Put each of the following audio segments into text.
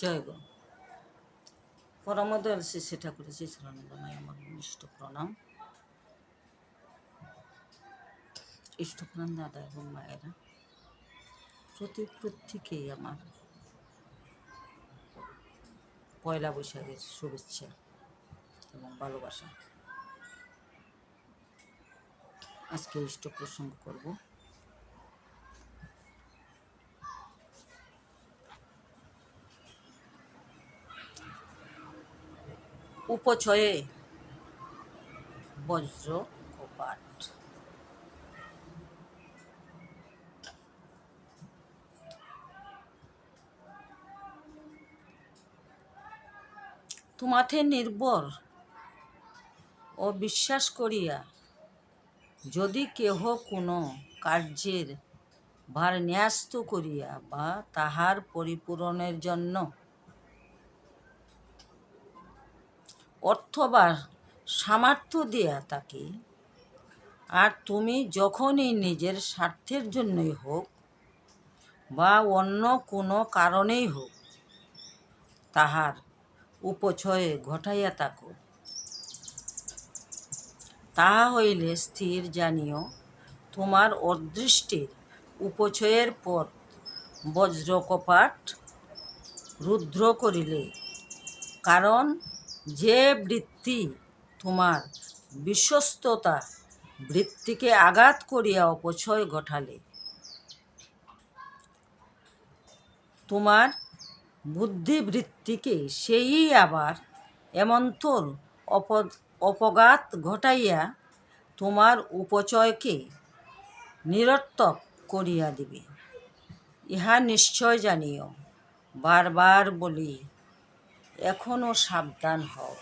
জয় গো। পরমদয়াল শ্রী ঠাকুরের শ্রী চরণবনায় আমার ইষ্ট প্রণাম। ইষ্টপ্রাণ দাদা এবং মায়েরা। প্রতি প্রত্যেকেই আমার পয়লা বৈশাখের শুভেচ্ছা এবং ভালোবাসা। আজকে ইষ্ট প্রসঙ্গ করব। উপচয়ে। বজ্র কপাট তোমাতে নির্ভর ও বিশ্বাস করিয়া যদি কেহ কোনো কার্যের ভার ন্যাস্ত করিয়া বা তাহার পরিপূরণের জন্য অর্থ বা সামর্থ্য দেয়া তাকে। আর তুমি যখনই নিজের স্বার্থের জন্যই হোক বা অন্য কোনো কারণেই হোক তাহার উপচয়ে ঘটাইয়া থাকো। তাহা হইলে স্থির জানিও, তোমার অদৃষ্টির উপচয়ের পথ বজ্রকপাট রুদ্র করিলে, কারণ যে বৃত্তি তোমার বিশ্বস্ততা বৃত্তিকে আঘাত করিয়া অপচয় ঘটালে, তোমার বুদ্ধিবৃত্তিকে সেই আবার এমন্তর অপ অপঘাত ঘটাইয়া তোমার উপচয়কে নিরর্থক করিয়া দিবে। ইহা নিশ্চয় জানিও। বারবার বলি এখনও সাবধান হও।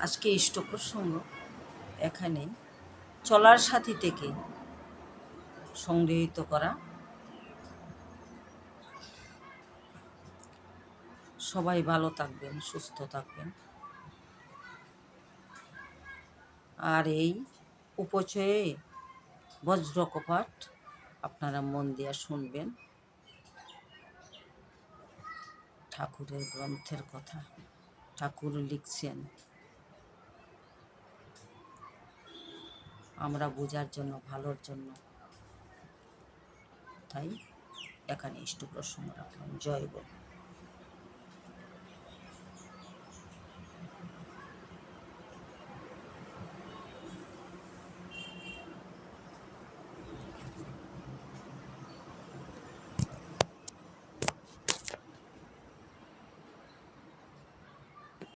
আজকে ইষ্ট প্রসঙ্গ এখানে চলার সাথী থেকে সংগৃহীত করা। সবাই ভালো থাকবেন, সুস্থ থাকবেন। আর এই উপচয়ে বজ্রকপাট আপনারা মন দিয়া শুনবেন। ঠাকুরের গ্রন্থের কথা। ঠাকুর লিখছেন। আমরা বোঝার জন্য, ভালোর জন্য। তাই এখানে ইষ্ট প্রসঙ্গ রাখলাম। জয় গুরু